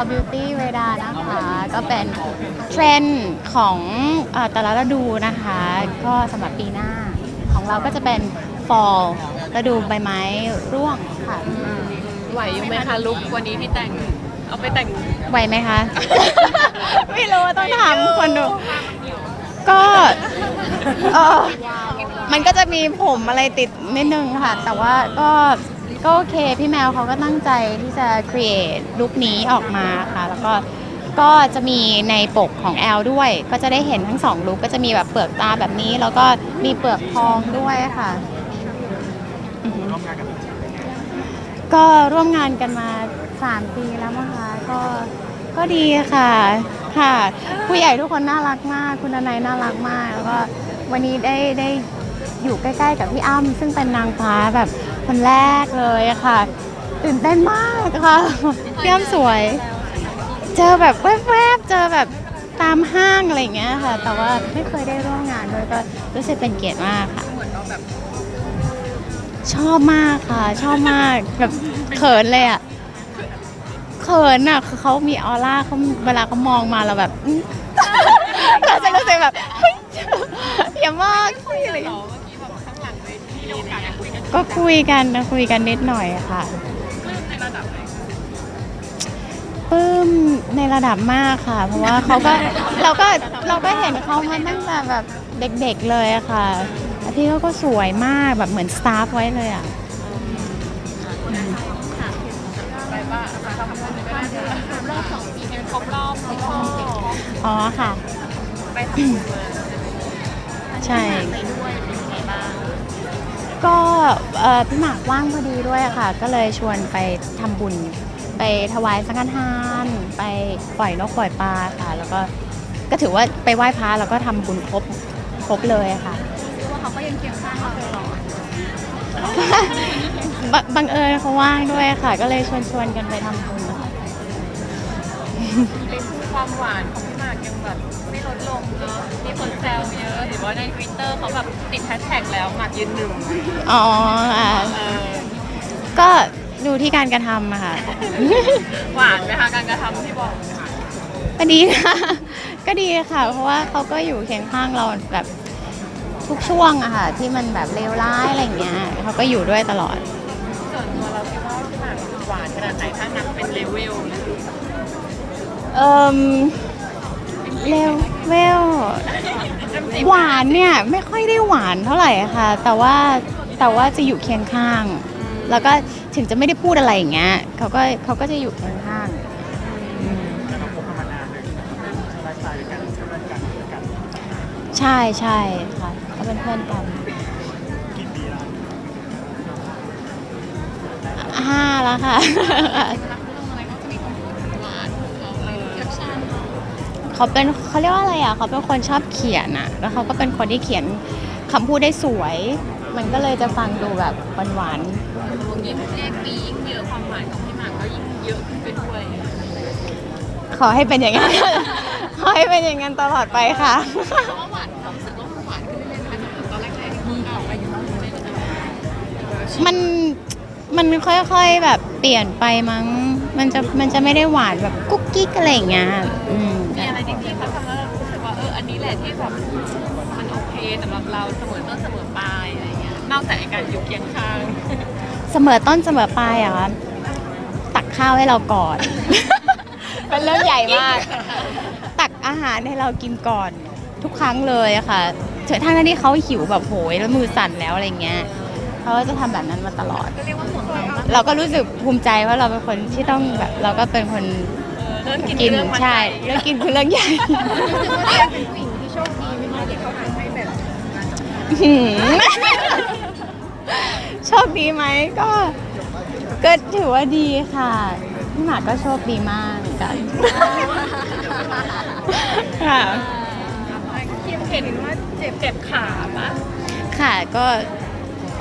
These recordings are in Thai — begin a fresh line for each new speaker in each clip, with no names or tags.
L Beauty เวดานะคะ ก็เป็นเทรนด์ของเอ่อแต่ละฤดูนะคะ ก็สำหรับปีหน้า ของเราก็จะเป็น fall ฤดูใบไม้ร่วงค่ะ
ไหวอยู่ไหมคะลุกวันนี้ที่แต่ง เอาไปแต่ง
ไหวไหมคะ ไม่รู้ต้องถามคนดู ก็เออมันก็จะมีผมอะไรติดนิดนึงค่ะ แต่ว่าก็ ก็โอเค พี่แมวเขาก็ตั้งใจที่จะ create ลุคนี้ออกมาค่ะ แล้วก็ก็จะมีในปกของแอลด้วย ก็จะได้เห็นทั้งสองลุคก็จะมีแบบเปลือกตาแบบนี้ แล้วก็มีเปลือกทองด้วยค่ะก็ร่วมงานกันมา 3 ปีแล้วมั้งคะก็ก็ดีค่ะค่ะ ผู้ใหญ่ทุกคนน่ารักมาก คุณนายน่ารักมาก แล้วก็วันนี้ได้ได้อยู่ใกล้ ๆ กับพี่อ้ำซึ่งเป็นนางฟ้าแบบ คนแรกเลยอะค่ะ ตื่นเต้นมากค่ะพี่อ้ำสวย เจอแบบแวบๆเจอแบบตามห้างอะไรอย่างเงี้ยค่ะ แต่ว่าไม่เคยได้ร่วมงานด้วยก็รู้สึกเป็นเกียรติมากค่ะ
เหมือนเราแบบ
ชอบมากค่ะ ชอบมากแบบเขินเลยอะเขินอะคือเขามีออร่าเขาเวลาเขามองมาเราแบบอื้อเราจะรู้สึกแบบเฮ้ยอย่ามากสิอะไรอย่าง
เรา
เงี้ย
กาสได้คุยกัน
ก็คุยกันนะคุยกันนิดหน่อยอะค่ะ
เริ่มในระดับไหน
ปลื้มในระดับมากค่ะ เพราะว่าเขาก็เราก็เราก็เห็นเขามาตั้งแต่แบบเด็กๆเลยอะค่ะแล้วพี่เขาก็สวยมากแบบเหมือนสตาฟไว้เลยอะ
ไปว่าทำบุญไม่ได้เลยรอบสองปีครบรอบครบรอบ
อ๋อค่ะ
ไปทำบุญมา
ใช่ ก็เอ่อพี่หมากว่างพอดีด้วยอะค่ะ ก็เลยชวนไปทำบุญ ไปถวายสังฆทาน ไปปล่อยนกปล่อยปลาค่ะ แล้วก็ก็ถือว่าไปไหว้พระแล้วก็ทำบุญครบครบเลยอะค่ะ
ว่าเขาก็ยังเคียงข้างเราตลอด
บงบังเอิญเขาว่างด้วยค่ะ ก็เลยชวนชวนๆกันไปทำบุญนะคะ
ในคู่ความหวานของพี่หมากยังแบบไม่ลดลงเนาะมีคนแซวเยอะหรือว่า ในทวิตเตอร์เขาแบบติดแฮชแท็กแล้วหมากยืนหนึ่ง
อ๋ออะ
เออ
ก็ดูที่การกระทำอะค่ะ
หวานไหมคะการกระทำที่บอก
ก็ดีนะก็ดีค่ะ เพราะว่าเขาก็อยู่เคียงข้างเราแบบทุกช่วงอะค่ะ ที่มันแบบเลวร้ายอะไรอย่างเงี้ยเขาก็อยู่ด้วยตลอด
ส่วนตัวเราคิดว่าพี่หมากหวานขนาดไหนถ้านับเป็นเลเวลเลย
เอ่มเลวเวล หวานเนี่ยไม่ค่อยได้หวานเท่าไหร่ค่ะ แต่ว่าแต่ว่าจะอยู่เคียงข้าง แล้วก็ถึงจะไม่ได้พูดอะไรอย่างเงี้ยเขาก็เขาก็จะอยู่เคียงข้างใช่ใช่ค่ะก็เป็นเพื่อนกันห้าแล้วค่ะ เขาเป็นเขาเรียกว่าอะไรอะเขาเป็นคนชอบเขียนอะ แล้วเขาก็เป็นคนที่เขียนคำพูดได้สวย มันก็เลยจะฟังดูแบบหวาน
ยิ่งเลขปียิ่งเยอะความหวานของพี่หมากก็ยิ่งเยอะขึ้นไปด้วย
ๆขอให้เป็นอย่างนั้น ขอให้เป็นอย่างนั้นตลอดไปค่ะ
เพราะว่าหวานความรู้สึกว่ามันหวานขึ้นเรื่อยๆนะคะตอนแรกๆที่เก่าไปอยู่ตรงนี้
มันมันค่อยๆแบบ เปลี่ยนไปมั้ง มันจะมันจะไม่ได้หวานแบบกุ๊กกิ๊กอะไรอย่างเงี้ยอืม
มีอะไรที่พี่เขาทำแล้วเรารู้สึกว่าเอออันนี้แหละที่แบบมันโอเคสำหรับเราเสมอต้นเสมอปลายอะไรเงี้ยนอกจากไอ้การอยู่เคียงข้าง
เสมอต้นเสมอปลายเหรอะตักข้าวให้เราก่อน เป็นเรื่องใหญ่มาก ตักอาหารให้เรากินก่อน ทุกครั้งเลยอะค่ะถึงทั้งที่เขาหิวแบบโหยแล้วมือสั่นแล้วอะไรเงี้ย เขาก็จะทำแบบนั้นมาตลอด
ก็เรียกว่าห่วงเรามาก
เราก็รู้สึกภูมิใจว่าเราเป็นคนที่ต้องแบบเราก็เป็นคน
เออเรื่องกิน
กิน
เรื่องมัน
ใช่เรื่องกินคือเรื่องใหญ่
เป็นผู้หญิงที่โชคดีไม่มาเด็กเขาหาให้แบบ
หืมโชคดีไหมก็ก็ถือว่าดีค่ะ พี่หมากก็โชคดีมากเหมือนกันค่ะ
คิมเห็นว่าเจ็บเจ็บขาปะ
ค่ะก็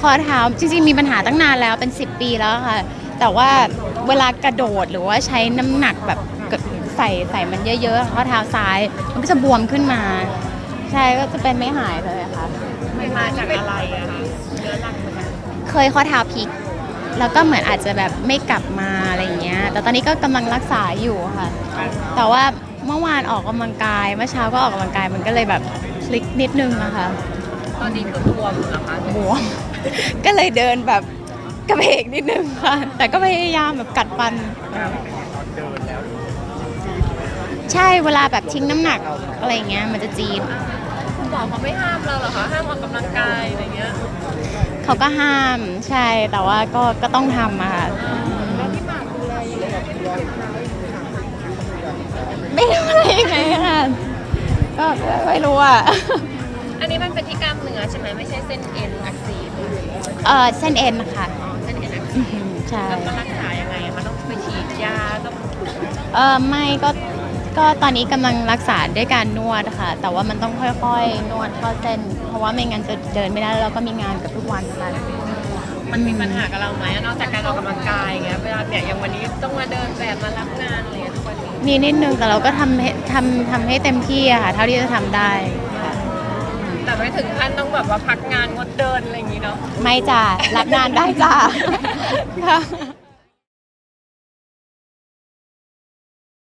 ข้อเท้าจริงๆมีปัญหาตั้งนานแล้วเป็น 10 ปีแล้วค่ะ แต่ว่าเวลากระโดดหรือว่าใช้น้ำหนักแบบใส่ใส่มันเยอะๆข้อเท้าซ้าย มันก็จะบวมขึ้นมา ใช่ก็จะเป็นไม่หายเลยค่ะ
มันมาจากอะไรอะคะเรื้อรังเหมือนกัน
เคยข้อเท้าพลิก แล้วก็เหมือนอาจจะแบบไม่กลับมาอะไรอย่างเงี้ย แต่ตอนนี้ก็กำลังรักษาอยู่ค่ะ แต่ว่าเมื่อวานออกกำลังกาย เมื่อเช้าก็ออกกำลังกายมันก็เลยแบบคลิกนิดนึงอะค่ะ
ตอนนี้คือบวมเหรอคะ
บวม ก็เลยเดินแบบกระเพกนิดนึงค่ะ แต่ก็พยายามแบบกัดฟัน ใช่เวลาแบบทิ้งน้ำหนักอะไรอย่างเงี้ยมันจะจีด
คุณหมอเขาไม่ห้ามเราเหรอคะ ห้ามออกกำลังกายอะไรเงี้ย
เขาก็ห้ามใช่แต่ว่าก็ก็ต้องทำอะค่ะ
แล้วที่หมากดูแลอยู่เลย
ไม่รู้อะไรยังไงค่ะก็ไม่รู้อะ
อันนี้มันเป็นที่กล้ามเนื้อใช่ไหมไม่ใช่เส้นเอ็นอักเสบ
เออเส้นเอ็นค่ะ
เส้นเอ็นอักเส
อื้อบหือใช่
แล้วก็รักษายังไงอะคะต้องไปฉีดยาต้อง
เออไม่ก็ก็ตอนนี้กำลังรักษาด้วยการนวดค่ะ แต่ว่ามันต้องค่อยๆ นวดเข้าเส้น เพราะว่าไม่งั้นจะเดินไม่ได้แล้วเราก็มีงานกับทุกวันค่ะ
มันมีปัญหากับเราไหมอะนอกจากการออกกำลังกายอย่างเงี้ยเวลาเนี่ยอย่างวันนี้ต้องมาเดินแบบมารับงานอะไรเงี้ยทุกวันนี้
มีนิดนึงแต่เราก็ทำให้ทำทำให้เต็มที่อะค่ะ เท่าที่จะทำได้ค่ะ
แต่ไม่ถึงขั้นต้องแบบว่าพักงานงดเดินอะไรอย่างงี้เนาะ
ไม่จ้ะรับงานได้จ้ะค่ะ